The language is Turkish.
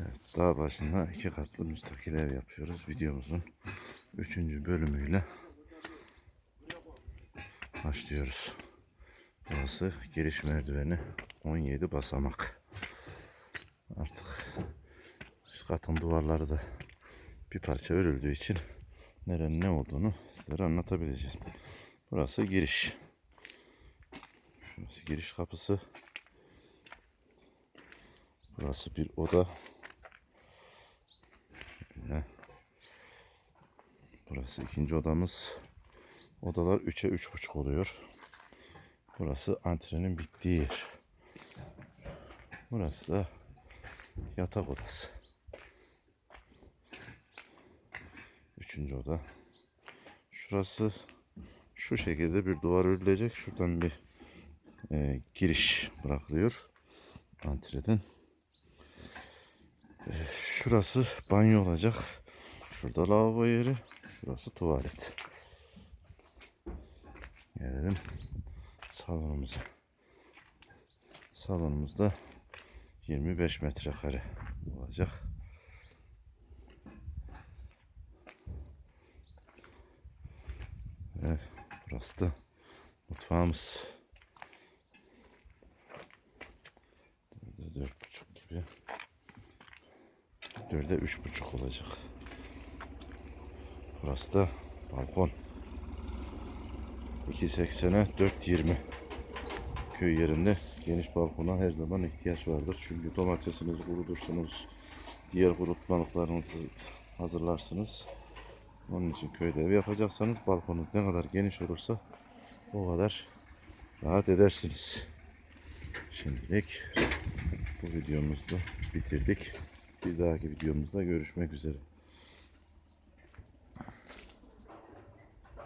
Evet, dağ başında iki katlı müstakil ev yapıyoruz. Videomuzun üçüncü bölümüyle başlıyoruz. Burası giriş merdiveni 17 basamak. Artık üst katın duvarları da bir parça örüldüğü için nerenin ne olduğunu sizlere anlatabileceğiz. Burası giriş. Şurası giriş kapısı. Burası bir oda. Burası ikinci odamız. Odalar 3'e 3,5 oluyor. Burası antrenin bittiği yer. Burası da yatak odası. Üçüncü oda. Şurası şu şekilde bir duvar örülecek. Şuradan bir e, giriş bırakılıyor. Antreden. E, şurası banyo olacak. Şurada lavabo yeri. Şurası tuvalet. Gelelim salonumuza. Salonumuzda 25 metrekare olacak. Ve burası da mutfağımız. Dörde dört buçuk gibi. Dörde üç buçuk olacak. Burası da balkon. 2.80'e 4.20 köy yerinde geniş balkona her zaman ihtiyaç vardır. Çünkü domatesinizi kurutursunuz, diğer kurutmalıklarınızı hazırlarsınız. Onun için köyde ev yapacaksanız balkonunuz ne kadar geniş olursa o kadar rahat edersiniz. Şimdilik bu videomuzu bitirdik. Bir dahaki videomuzda görüşmek üzere.